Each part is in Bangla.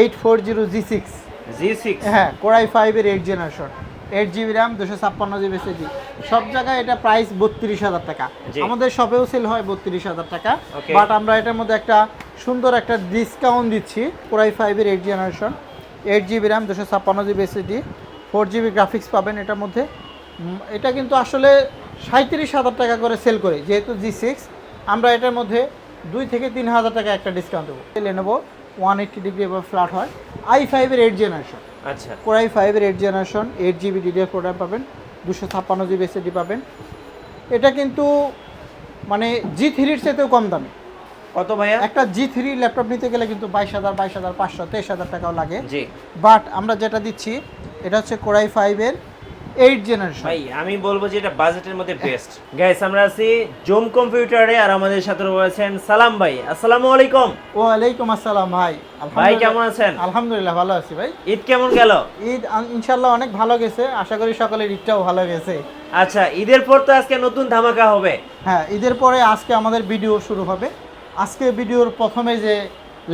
Eight four zero G six G six হ্যাঁ কোরাই ফাইভের eight generation eight GB RAM দুশো ছাপ্পান্ন জিবি এসএসডি সব জায়গায় এটা প্রাইস বত্রিশ হাজার টাকা। আমাদের শপেও সেল হয় বত্রিশ হাজার টাকা। বাট আমরা এটার মধ্যে একটা সুন্দর একটা ডিসকাউন্ট দিচ্ছি কোরাই ফাইভের eight generation eight GB RAM দুশো ছাপ্পান্ন GB SSD four GB graphics পাবেন এটার মধ্যে। এটা কিন্তু আসলে সাঁত্রিশ হাজার টাকা করে সেল করে। যেহেতু জি সিক্স আমরা এটার মধ্যে দুই থেকে তিন হাজার টাকা একটা ডিসকাউন্ট দেবো। লেনোভো ওয়ান এইট্টি ডিগ্রি এবার ফ্ল্যাট হয়। আই ফাইভের এইট জেনারেশন আচ্ছা। কোরাই ফাইভের eight generation eight GB DDR program পাবেন দুশো ছাপ্পান্ন জিবি এসএসডি পাবেন। এটা কিন্তু মানে জি থ্রির চাইতেও কম দামে। কত ভাইয়া? একটা জি থ্রি ল্যাপটপ নিতে গেলে কিন্তু বাইশ হাজার বাইশ হাজার পাঁচশো তেইশ হাজার টাকাও লাগে। জি। বাট আমরা যেটা দিচ্ছি এটা হচ্ছে কোরাই ফাইভের এইট জেনারেশন ভাই আমি বলব যে এটা বাজেটের মধ্যে বেস্ট গাইস আমরা আছি জুম কম্পিউটারে আর আমাদের সাথে রয়েছেন সালাম ভাই। আসসালামু আলাইকুম। ওয়ালাইকুম আসসালাম ভাই। ভাই কেমন আছেন? আলহামদুলিল্লাহ ভালো আছি ভাই। ঈদ কেমন গেল? ঈদ ইনশাল্লাহ অনেক ভালো গেছে। আশা করি সকলের ঈদটাও ভালো গেছে। আচ্ছা ঈদের পর তো আজকে নতুন ধামাকা হবে। হ্যাঁ ঈদের পরে আজকে আমাদের ভিডিও শুরু হবে। আজকে ভিডিওর প্রথমে যে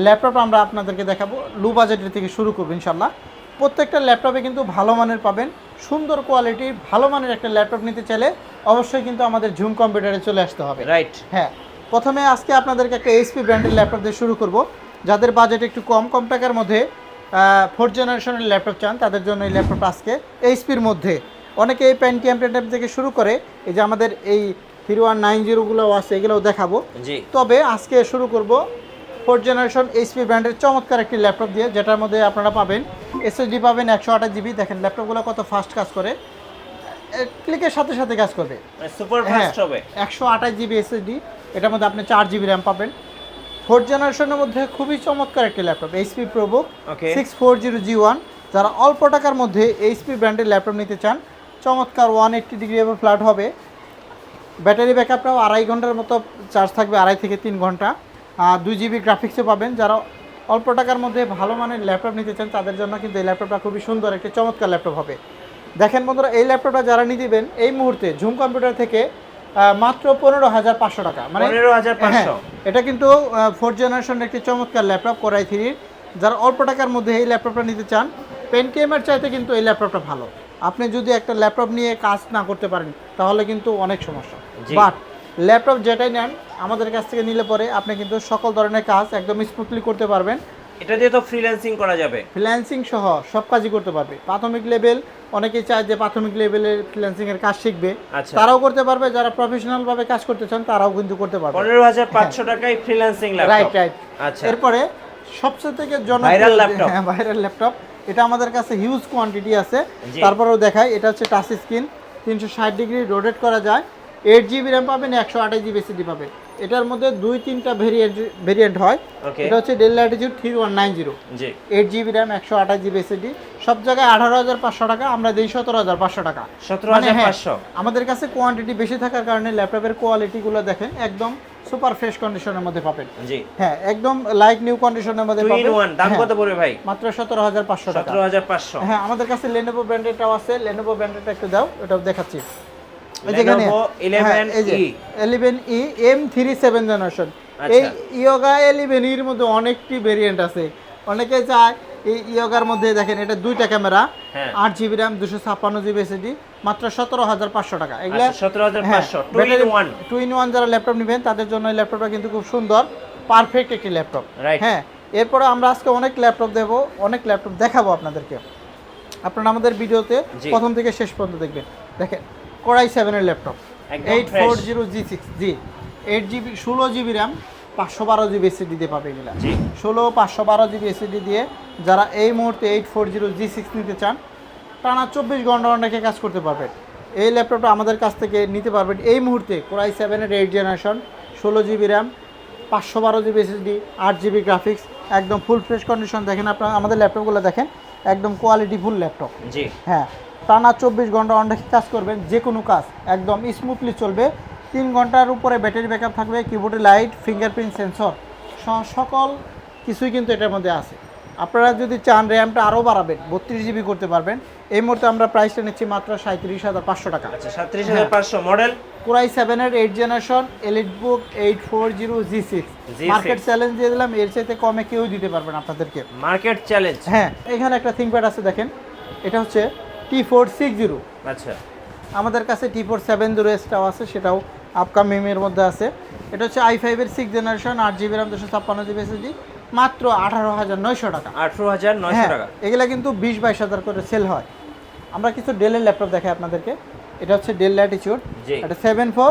ল্যাপটপ আমরা আপনাদেরকে দেখাবো লো বাজেটের থেকে শুরু করব ইনশাল্লাহ প্রত্যেকটা ল্যাপটপে কিন্তু ভালো মানের পাবেন। সুন্দর কোয়ালিটির ভালো মানের একটা ল্যাপটপ নিতে চাইলে অবশ্যই কিন্তু আমাদের ঝুম কম্পিউটারে চলে আসতে হবে। রাইট হ্যাঁ প্রথমে আজকে আপনাদেরকে একটা এইচপি ব্র্যান্ডের ল্যাপটপ দিয়ে শুরু করব। যাদের বাজেট একটু কম কম টাকার মধ্যে ফোর্থ জেনারেশনের ল্যাপটপ চান তাদের জন্য এই ল্যাপটপ আজকে এইচপির মধ্যে। অনেকে এই প্যান্টিয়াম প্যান্টাম থেকে শুরু করে এই যে আমাদের এই হিরো ওয়ান নাইন জিরোগুলোও আছে এগুলোও দেখাবো। তবে আজকে শুরু করব ফোর্থ জেনারেশন এইচপি ব্র্যান্ডের চমৎকার একটি ল্যাপটপ দিয়ে যেটার মধ্যে আপনারা পাবেন এসএসডি পাবেন একশো আঠাশ জিবি দেখেন ল্যাপটপগুলো কত ফাস্ট কাজ করে। ক্লিকের সাথে সাথে কাজ করবে। সুপার হ্যাঁ ফাস্ট হবে। একশো আঠাশ জিবি এসএসডি এটার মধ্যে আপনি চার জিবি র্যাম পাবেন। ফোর্থ জেনারেশনের মধ্যে খুবই চমৎকার একটি laptop HP ProBook six four zero G one যারা অল্প টাকার মধ্যে এইচপি ব্র্যান্ডের ল্যাপটপ নিতে চান চমৎকার ওয়ান এইট্টি ডিগ্রি এভাবে ফ্ল্যাট হবে। ব্যাটারি ব্যাকআপটাও আড়াই ঘণ্টার মতো চার্জ থাকবে আড়াই থেকে তিন ঘণ্টা। আর দুই জিবি গ্রাফিক্সও পাবেন। যারা অল্প টাকার মধ্যে ভালো মানের ল্যাপটপ নিতে চান তাদের জন্য কিন্তু এই ল্যাপটপটা খুবই সুন্দর একটি চমৎকার ল্যাপটপ হবে। দেখেন বন্ধুরা এই ল্যাপটপটা যারা নিয়ে দিবেন এই মুহূর্তে ঝুম কম্পিউটার থেকে মাত্র পনেরো হাজার পাঁচশো টাকা। মানে হ্যাঁ, এটা কিন্তু ফোর্থ জেনারেশনের একটি চমৎকার ল্যাপটপ কোরাই থ্রির যারা অল্প টাকার মধ্যে এই ল্যাপটপটা নিতে চান পেন্টিএমের চাইতে কিন্তু এই ল্যাপটপটা ভালো। আপনি যদি একটা ল্যাপটপ নিয়ে কাজ না করতে পারেন তাহলে কিন্তু অনেক সমস্যা। বাট ল্যাপটপ যেটাই নেন আমাদের কাছ থেকে নিলে পরে আপনি কিন্তু সকল ধরনের কাজ একদম স্মুথলি করতে পারবেন। এটা দিয়ে তো ফ্রিল্যান্সিং করা যাবে। ফ্রিল্যান্সিং সহ সব কাজই করতে পারবে। প্রাথমিক লেভেল অনেকেই চায় যে প্রাথমিক লেভেলের ফ্রিল্যান্সিং এর কাজ শিখবে। আচ্ছা। তারাও করতে পারবে যারা প্রফেশনাল ভাবে কাজ করতে চান তারাও কিন্তু করতে পারবে। পনেরো হাজার পাঁচশো টাকায় ফ্রিল্যান্সিং রাইট ল্যাপটপ রাইট আচ্ছা। এরপরে সবচেয়ে থেকে Viral laptop। হ্যাঁ ভাইরাল ল্যাপটপ এটা আমাদের কাছে হিউজ কোয়ান্টিটি আছে। তারপরেও দেখাই এটা হচ্ছে টাচ স্ক্রিন তিনশো ষাট ডিগ্রি রোটেট করা যায়। এইট জিবি র্যাম পাবেন একশো আঠাশ জিবি এসিডি পাবেন। এটার মধ্যে দুই তিনটা ভেরিয়েন্ট ভেরিয়েন্ট হয়। এটা হচ্ছে Dell Latitude three one nine zero G. Eight GB RAM একশো আঠাশ জিবি এসিডি সব জায়গায় আঠারো হাজার পাঁচশো টাকা আমরা দিই সতেরো হাজার পাঁচশো টাকা। সতেরো মানে হাজার হ্যাঁ, পাঁচশো। আমাদের কাছে কোয়ান্টিটি বেশি থাকার কারণে ল্যাপটপের কোয়ালিটিগুলো দেখেন একদম সুপার ফ্রেশ কন্ডিশনের মধ্যে পাবেন। জি। হ্যাঁ একদম লাইক নিউ কন্ডিশনের মধ্যে পাবেন। ওয়ান দাম হ্যাঁ, কত পড়বে ভাই? মাত্র সতেরো হাজার পাঁচশো টাকা। সতেরো হাজার পাঁচশো। হ্যাঁ আমাদের কাছে লেনোভো ব্র্যান্ডেরটাও আছে। লেনোভো ব্র্যান্ডেরটা একটু দাও ওটাও দেখাচ্ছি। এই যে 11E eleven E M three seven generation. এই ইয়োগা ইলেভেন ইর মধ্যে অনেকটি ভেরিয়েন্ট আছে। অনেকে চায় এই ইয়োগার মধ্যে দেখেন এটা দুইটা ক্যামেরা আট জিবি র্যাম দুশো ছাপ্পান্ন জিবি এসএসডি মাত্র সতেরো হাজার পাঁচশো টাকা। এগুলা আচ্ছা, সতেরো হাজার পাঁচশো two in one two in one যারা ল্যাপটপ নেবেন তাদের জন্য এই ল্যাপটপটা কিন্তু খুব সুন্দর পারফেক্ট একটি ল্যাপটপ হ্যাঁ এরপরে আমরা আজকে অনেক ল্যাপটপ দেবো অনেক ল্যাপটপ দেখাবো আপনাদেরকে। আপনারা আমাদের ভিডিওতে প্রথম থেকে শেষ পর্যন্ত দেখবেন। দেখেন কোরাই সেভেনের laptop eight four zero G six G eight GB ষোলো জিবি র্যাম পাঁচশো বারো জিবি এসিডি দিয়ে পাবে এগুলা ষোলো পাঁচশো বারো জিবি এসিডি দিয়ে যারা এই মুহূর্তে eight four zero G six নিতে চান টানা চব্বিশ ঘণ্টা অনেকে কাজ করতে পারবেন। এই ল্যাপটপটা আমাদের কাছ থেকে নিতে পারবেন এই মুহূর্তে কোরাই সেভেনের এইট জেনারেশন ষোলো জিবি র্যাম পাঁচশো বারো জিবি এসএসডি আট জিবি গ্রাফিক্স একদম ফুল ফ্রেশ কন্ডিশন দেখেন আপনার আমাদের ল্যাপটপগুলো দেখেন একদম কোয়ালিটি ফুল ল্যাপটপ জি। হ্যাঁ। টানা চব্বিশ ঘণ্টা অনেক কাজ করবেন যে কোনো কাজ একদম স্মুথলি চলবে। তিন ঘণ্টার উপরে ব্যাটারি ব্যাকআপ থাকবে কিবোর্ডে লাইট ফিঙ্গারপ্রিন্ট সেন্সর সকল কিছুই কিন্তু এটার মধ্যে আছে। আপনারা যদি চান র্যামটা আরও বাড়াবেন বত্রিশ জিবি করতে পারবেন। এই মুহূর্তে আমরা প্রাইসটা নিচ্ছি মাত্র সাঁত্রিশ হাজার পাঁচশো টাকা। আচ্ছা সাতত্রিশ হাজার পাঁচশো মডেল কোরাই সেভেনের eight generation Elite Book eight four zero G six market challenge দিয়ে দিলাম এর চাইতে কমে কেউ দিতে পারবেন আপনাদেরকে। মার্কেট চ্যালেঞ্জ হ্যাঁ এখানে একটা থিঙ্কপ্যাড আছে দেখেন। এটা হচ্ছে টি ফোর সিক্স জিরো আচ্ছা। আমাদের কাছে টি ফোর সেভেন জিরো এসটাও আছে সেটাও আপকামিং এর মধ্যে আছে। এটা হচ্ছে আই ফাইভের সিক্স জেনারেশন আট জিবি রাম দুশো ছাপ্পান্ন জিবি এসএসডি মাত্র আঠারো হাজার নয়শো টাকা। আঠারো হাজার নয়শো হ্যাঁ টাকা। এগুলা কিন্তু বিশ বাইশ হাজার করে সেল হয়। আমরা কিছু ডেলের ল্যাপটপ দেখাই আপনাদেরকে। এটা হচ্ছে ডেল ল্যাটিচিউড এটা seven four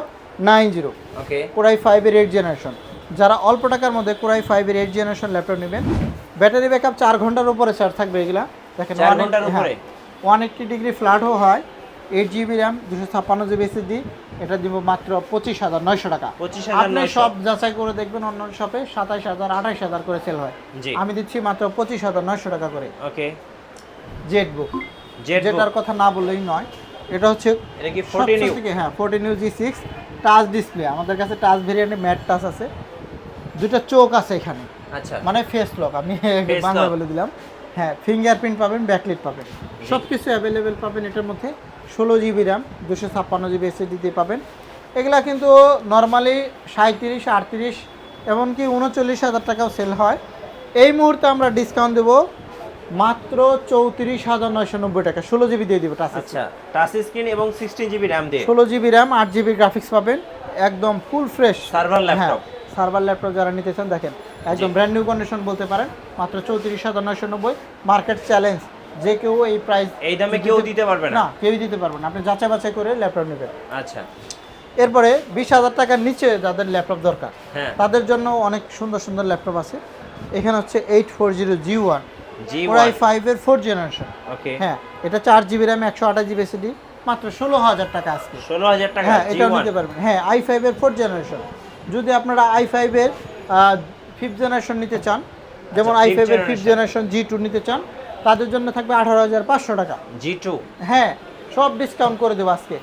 nine zero okay. Core i ফাইভের এইট জেনারেশন যারা অল্প টাকার মধ্যে কোরাই ফাইভের এইট জেনারেশন ল্যাপটপ নেবেন ব্যাটারি ব্যাকআপ চার ঘণ্টার উপরে চার্জ থাকবে এগুলা। দেখেন ঘণ্টার উপরে? ওয়ান এইট্টি ডিগ্রি ফ্ল্যাটও হয় এইট জিবি র্যাম দুশো ছাপ্পান্ন জিবি এসএসডি এটা দিব মাত্র পঁচিশ হাজার নয়শো টাকা। 25,900 আপনি সব যাচাই করে দেখবেন অন্য শপে সাতাইশ হাজার আঠাইশ হাজার করে সেল হয়। আমি দিচ্ছি মাত্র পঁচিশ হাজার নয়শো টাকা করে। ওকে। জেট বুক যেটার কথা না বললেই নয় এটা হচ্ছে এটা কি থেকে হ্যাঁ fourteen U G six touch display আমাদের কাছে টাচ ভেরিয়েন্টে ম্যাট টাচ আছে। দুটো চোখ আছে এখানে। আচ্ছা। মানে ফেস লক আমি বাংলা বলে দিলাম। হ্যাঁ ফিঙ্গারপ্রিন্ট পাবেন ব্যাকলিট পাবেন। সব কিছু অ্যাভেলেবেল পাবেন এটার মধ্যে। ষোলো জিবি র্যাম দুশো ছাপ্পান্ন জিবি এসএসডিতে পাবেন। এগুলা কিন্তু নর্মালি সাঁত্রিশ আটত্রিশ এমনকি উনচল্লিশ হাজার টাকাও সেল হয়। এই মুহূর্তে আমরা ডিসকাউন্ট দেবো মাত্র চৌত্রিশ হাজার নয়শো নব্বই টাকা। ষোলো জিবি দিয়ে দিব টাচ আচ্ছা টাচ স্ক্রিন এবং সিক্সটিন জিবি র্যাম দিয়ে। ষোলো জিবি র্যাম আট জিবি গ্রাফিক্স পাবেন। একদম full fresh server laptop server laptop যারা নিতে চান দেখেন একদম ব্র্যান্ড নিউ কন্ডিশন বলতে পারেন মাত্র চৌত্রিশ হাজার নয়শো নব্বই মার্কেট চ্যালেঞ্জ যে কেউ এই প্রাইস এই দামে কেউ দিতে পারবে না? কেউই দিতে পারবেন না। আপনি যাচাই বাছাই করে ল্যাপটপ নেবেন। আচ্ছা। এরপরে বিশ হাজার টাকার নিচে যাদের ল্যাপটপ দরকার হ্যাঁ। তাদের জন্য অনেক সুন্দর সুন্দর ল্যাপটপ আছে। এখানে হচ্ছে eight four zero G one ওরাই ফাইভের ফোর জেনারেশন হ্যাঁ এটা চার জিবি র্যাম একশো আঠাশ জিবি এসিডি মাত্র ষোলো হাজার টাকা আজকে। ষোলো হাজার টাকা হ্যাঁ এটাও নিতে পারবেন। হ্যাঁ আই ফাইভের ফোর্থ জেনারেশন যদি আপনারা আই ফাইভের ফিফথ জেনারেশন নিতে চান যেমন আচ্ছা, আই fifth ফাইভের ফিফথ জেনারেশন জি টু নিতে চান তাদের জন্য থাকবে আঠারো হাজার পাঁচশো টাকা। জি টু হ্যাঁ সব ডিসকাউন্ট করে দেবো আজকে।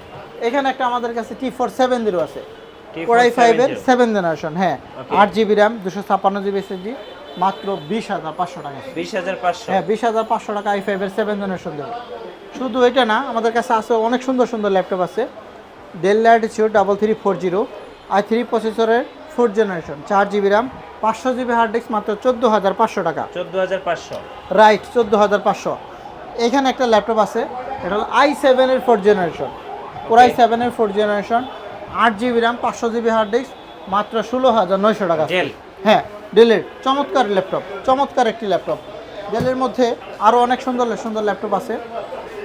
এখানে একটা আমাদের কাছে টি ফোর সেভেন জিরো আছে। T4 কোরাই ফাইভের সেভেন জেনারেশন হ্যাঁ আট জিবি র্যাম দুশো ছাপ্পান্ন জিবি এসএসডি মাত্র বিশ হাজার পাঁচশো টাকা। বিশ হাজার পাঁচশো? হ্যাঁ বিশ হাজার পাঁচশো টাকা আই ফাইভের সেভেন জেনারেশন দেবো। শুধু এটা না আমাদের কাছে আছে অনেক সুন্দর সুন্দর ল্যাপটপ আছে। Dell Latitude double three four zero I three প্রসেসরের ফোর্থ জেনারেশন চার জিবি র্যাম পাঁচশো জিবি হার্ড ডিস্ক মাত্র চোদ্দ হাজার পাঁচশো টাকা। চোদ্দ হাজার পাঁচশো। রাইট চোদ্দ হাজার পাঁচশো। এখানে একটা ল্যাপটপ আছে এটা হলো আই সেভেনের ফোর্থ জেনারেশন কোরাই সেভেনের ফোর্থ জেনারেশন আট জিবি র্যাম পাঁচশো জিবি হার্ড ডিস্ক মাত্র ষোলো হাজার নয়শো টাকা। হ্যাঁ ডেলের চমৎকার ল্যাপটপ চমৎকার একটি ল্যাপটপ ডেলের মধ্যে আরও অনেক সুন্দর সুন্দর ল্যাপটপ আছে।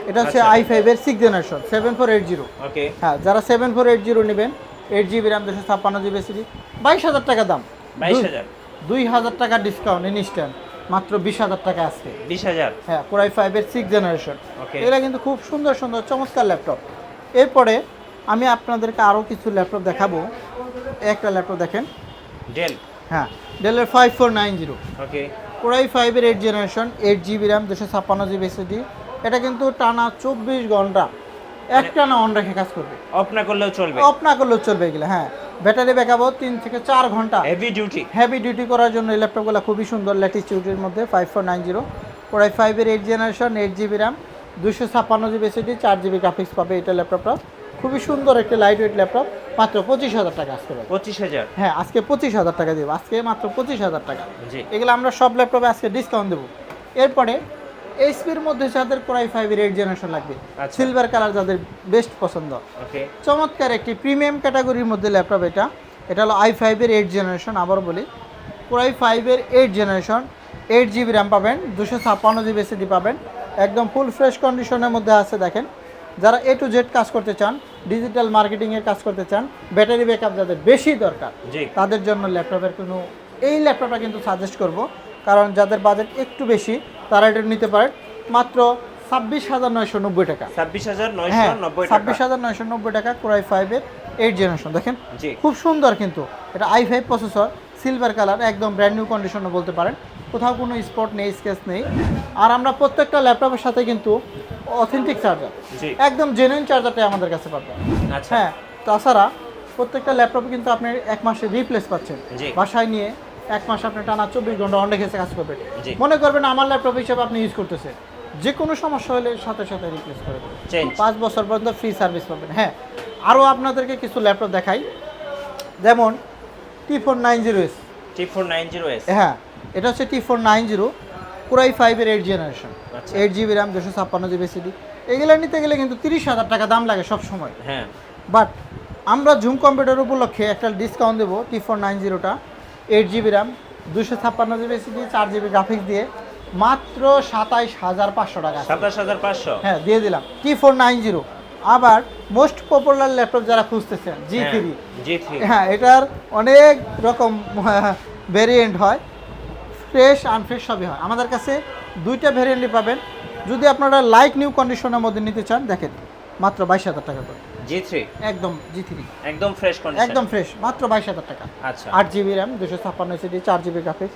এটা হচ্ছে। আই ফাইভের six generation seven four eight zero হ্যাঁ যারা সেভেন ফোর এইট জিরো নেবেন এইট জিবি র্যাম দুশো ছাপ্পান্ন জিবি সিডি বাইশ হাজার টাকা দাম। দুই- হাজার টাকা ডিসকাউন্ট ইনস্ট্যান্ট মাত্র বিশ হাজার টাকা আসছে বিশ হাজার। হ্যাঁ কোরাই ফাইভের সিক্স জেনারেশন. এগুলা কিন্তু খুব সুন্দর সুন্দর চমৎকার ল্যাপটপ এরপরে আমি আপনাদেরকে আরও কিছু ল্যাপটপ দেখাবো। একটা ল্যাপটপ দেখেন। ডেল হ্যাঁ ডেলের five four nine zero okay core i ফাইভের eight generation eight GB RAM দুশো ছাপ্পান্ন জিবি এসএসডি এটা কিন্তু টানা চব্বিশ ঘণ্টা এক টানা অন রেখে কাজ করবে। অফ না করলেও চলবে। অফ না করলেও চলবে এগুলো হ্যাঁ। ব্যাটারি ব্যাকআপও তিন থেকে চার ঘণ্টা। হেভি ডিউটি হেভি ডিউটি করার জন্য এই ল্যাপটপগুলো খুবই সুন্দর ল্যাটিচিউডের মধ্যে five four nine zero core i ফাইভের eight generation eight GB RAM দুশো ছাপ্পান্ন জিবি এসএসডি চার জিবি গ্রাফিক্স পাবে এটা ল্যাপটপটা খুবই সুন্দর একটি লাইট ওয়েট ল্যাপটপ মাত্র পঁচিশ হাজার টাকা আসতে পারে পঁচিশ হাজার? হ্যাঁ আজকে পঁচিশ হাজার টাকা দেবো আজকে মাত্র পঁচিশ হাজার টাকা। এগুলো আমরা সব ল্যাপটপে আজকে ডিসকাউন্ট দেবো। এরপরে এইচপির মধ্যে যাদের কোরাই ফাইভের এইট জেনারেশন লাগবে আচ্ছা। সিলভার কালার যাদের বেস্ট পছন্দ। চমৎকার একটি প্রিমিয়াম ক্যাটাগরির মধ্যে ল্যাপটপ এটা। এটা হলো আই ফাইভের এইট জেনারেশন আবার বলি। কোরাই ফাইভের eight generation eight GB RAM পাবেন দুশো ছাপ্পান্ন জিবি এসিডি পাবেন। একদম ফুল ফ্রেশ কন্ডিশনের মধ্যে আছে দেখেন। যারা এ টু জেড কাজ করতে চান ডিজিটাল মার্কেটিংয়ের কাজ করতে চান ব্যাটারি ব্যাকআপ যাদের বেশি দরকার তাদের জন্য ল্যাপটপের কোনো এই ল্যাপটপটা কিন্তু সাজেস্ট করব। কারণ যাদের বাজেট একটু বেশি তারা এটা নিতে পারেন মাত্র ছাব্বিশ হাজার নয়শো নব্বই টাকা। ছাব্বিশ হাজার নয়শো হ্যাঁ নব্বই টাকা। ছাব্বিশ হাজার নয়শো নব্বই টাকা কোরাই ফাইভের এইট জেনারেশন দেখেন খুব সুন্দর কিন্তু। এটা i five processor silver colour একদম ব্র্যান্ড নিউ কন্ডিশনে বলতে পারেন। কোথাও কোনো স্পট নেই স্কেচ নেই। আর আমরা প্রত্যেকটা ল্যাপটপের সাথে কিন্তু অথেন্টিক চার্জার একদম জেনুইন চার্জারটাই আমাদের কাছে পাবেন। আচ্ছা। হ্যাঁ তাছাড়া প্রত্যেকটা ল্যাপটপে কিন্তু আপনি এক মাসে রিপ্লেস পাচ্ছেন। বাসায় নিয়ে এক মাস আপনি টানা চব্বিশ ঘণ্টা অন রেখে কাজ করবেন মনে করবেন আমার ল্যাপটপ হিসেবে আপনি ইউজ করতেছেন। যে কোনো সমস্যা হলে সাথে সাথে রিপ্লেস করে দেবেন। পাঁচ বছর পর্যন্ত ফ্রি সার্ভিস পাবেন। হ্যাঁ আরও আপনাদেরকে কিছু ল্যাপটপ দেখাই। যেমন T four nine zero S T four nine zero S হ্যাঁ এটা হচ্ছে টি ফোর নাইন জিরো পুরাই ফাইভের eight generation. Eight GB RAM দুশো ছাপ্পান্ন জিবি সিডি এগুলো নিতে গেলে কিন্তু তিরিশ হাজার টাকা দাম লাগে সব সময় হ্যাঁ। বাট আমরা জুম কম্পিউটার উপলক্ষে একটা ডিসকাউন্ট দেবো টি ফোর নাইন জিরোটা এইট জিবি র্যাম দুশো ছাপ্পান্ন জিবি সিডি চার জিবি গ্রাফিক্স দিয়ে মাত্র সাতাইশ হাজার পাঁচশো টাকা সাতাশ হাজার পাঁচশো? হ্যাঁ দিয়ে দিলাম। টি ফোর নাইন জিরো আবার মোস্ট পপুলার ল্যাপটপ যারা খুঁজতেছেন জি থ্রি জি থ্রি হ্যাঁ এটার অনেক রকম ভেরিয়েন্ট হয়। ফ্রেশ আনফ্রেশ সবই হয়। আমাদের কাছে দুইটা ভেরিয়েন্টই পাবেন। যদি আপনারা লাইক নিউ কন্ডিশনের মধ্যে নিতে চান দেখেন মাত্র বাইশ হাজার টাকা করে। জি থ্রি একদম জি থ্রি একদম ফ্রেশ কন্ডিশন একদম ফ্রেশ মাত্র বাইশ হাজার টাকা। আচ্ছা। আট জিবি র্যাম দুশো ছাপ্পান্ন সিডি চার জিবি গ্রাফিক্স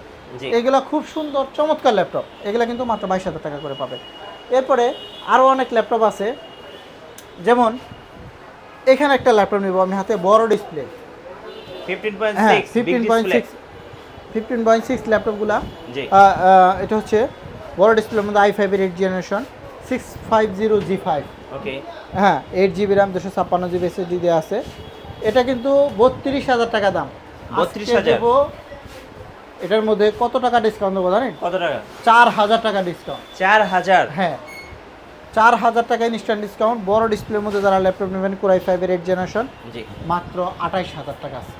এগুলো খুব সুন্দর চমৎকার ল্যাপটপ এগুলো কিন্তু মাত্র বাইশ হাজার টাকা করে পাবেন এরপরে আরও অনেক ল্যাপটপ আছে। যেমন এখানে একটা ল্যাপটপ নেব আমি হাতে বড় ডিসপ্লে হ্যাঁ six fifteen point six fifteen point six ল্যাপটপগুলো এটা হচ্ছে বড় ডিসপ্লের মধ্যে আই ফাইভের eight generation six five zero G five okay হ্যাঁ এইট জিবি র্যাম দুশো ছাপ্পান্ন জিবি এসএসডি দেওয়া আছে। এটা কিন্তু বত্রিশ হাজার টাকা দাম। 32,000 আজকে দেবো এটার মধ্যে কত টাকা ডিসকাউন্ট দেবো জানেন? কত টাকা? চার হাজার টাকা ডিসকাউন্ট চার হাজার? হ্যাঁ। চার হাজার টাকা ইনস্ট্যান্ট ডিসকাউন্ট বড় ডিসপ্লের মধ্যে যারা ল্যাপটপ নেবেন কোরাই ফাইভের এইট জেনারেশন মাত্র আঠাইশ হাজার টাকা আছে।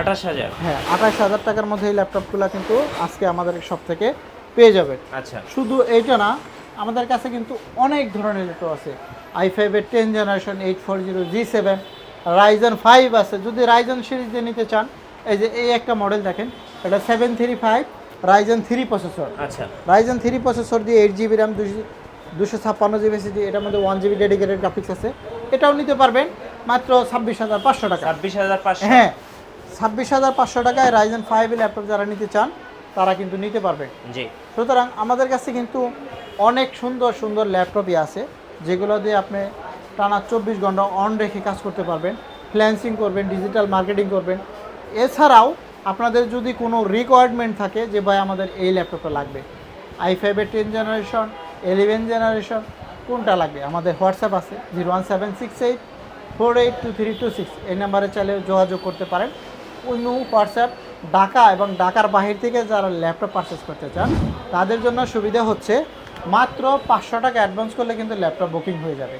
আঠাশ হাজার? হ্যাঁ আঠাইশ হাজার টাকার মধ্যে এই ল্যাপটপগুলো কিন্তু আজকে আমাদের সব থেকে পেয়ে যাবেন। আচ্ছা। শুধু এইটা না আমাদের কাছে কিন্তু অনেক ধরনের ল্যাপটপ আছে। আই ফাইভের ten generation eight four zero G seven Ryzen five আছে। যদি রাইজন সিরিজ দিয়ে নিতে চান এই যে এই একটা মডেল দেখেন এটা seven three five Ryzen three processor আচ্ছা। রাইজন থ্রি প্রসেসর দিয়ে এইট জিবি র্যাম দুশো দুশো ছাপ্পান্ন জিবি সিডি এটার মধ্যে ওয়ান জিবি ডেডিকেটেড গ্রাফিক্স আছে। এটাও নিতে পারবেন মাত্র ছাব্বিশ হাজার পাঁচশো টাকা। ছাব্বিশ হাজার পাঁচশো। হ্যাঁ ছাব্বিশ হাজার পাঁচশো টাকায় রাইজন ফাইভ ল্যাপটপ যারা নিতে চান তারা কিন্তু নিতে পারবে। জি। সুতরাং আমাদের কাছে কিন্তু অনেক সুন্দর সুন্দর ল্যাপটপই আছে, যেগুলো দিয়ে আপনি টানা চব্বিশ ঘণ্টা অন রেখে কাজ করতে পারবেন। ফ্ল্যান্সিং করবেন ডিজিটাল মার্কেটিং করবেন। এছাড়াও আপনাদের যদি কোনো রিকোয়ারমেন্ট থাকে যে, ভাই, আমাদের এই ল্যাপটপটা লাগবে। আই ফাইভের টেন জেনারেশন এলেভেন জেনারেশন কোনটা লাগবে? আমাদের হোয়াটসঅ্যাপ আছে zero one seven six eight four eight two three two six এই নাম্বারে চাইলে যোগাযোগ করতে পারেন। অন্য হোয়াটসঅ্যাপ ঢাকা এবং ঢাকার বাহির থেকে যারা ল্যাপটপ পারচেস করতে চান, তাদের জন্য সুবিধা হচ্ছে মাত্র পাঁচশো টাকা অ্যাডভান্স করলে কিন্তু ল্যাপটপ বুকিং হয়ে যাবে।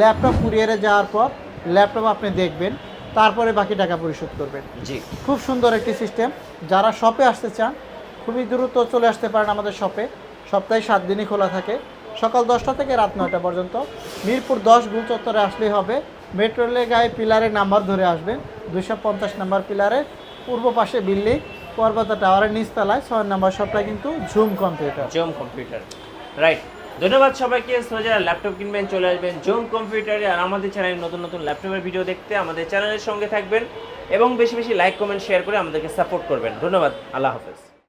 ল্যাপটপ কুরিয়ারে যাওয়ার পর ল্যাপটপ আপনি দেখবেন তারপরে বাকি টাকা পরিশোধ করবেন। জি। খুব সুন্দর একটি সিস্টেম যারা শপে আসতে চান খুবই দ্রুত চলে আসতে পারেন আমাদের শপে সপ্তাহে সাত দিনই খোলা থাকে। সকাল দশটা থেকে রাত নয়টা পর্যন্ত। মিরপুর দশ গুল চত্বরে আসলেই হবে। মেট্রো রেলের গায়ে পিলারের নাম্বার ধরে আসবেন। দুইশো পঞ্চাশ নাম্বার পিলারে পূর্ব পাশে বিল্ডিং পর্বতা টাওয়ারের নিচতলায়। ছয় নাম্বার শপটা কিন্তু ঝুম কম্পিউটার জোম কম্পিউটার রাইট ধন্যবাদ সবাইকে। সোজা ল্যাপটপ কিনবেন, চলে আসবেন জোম কম্পিউটারে আর আমাদের চ্যানেলে নতুন নতুন ল্যাপটপের ভিডিও দেখতে আমাদের চ্যানেলের সঙ্গে থাকবেন এবং বেশি বেশি লাইক কমেন্ট শেয়ার করে আমাদেরকে সাপোর্ট করবেন। ধন্যবাদ। আল্লাহ হাফেজ।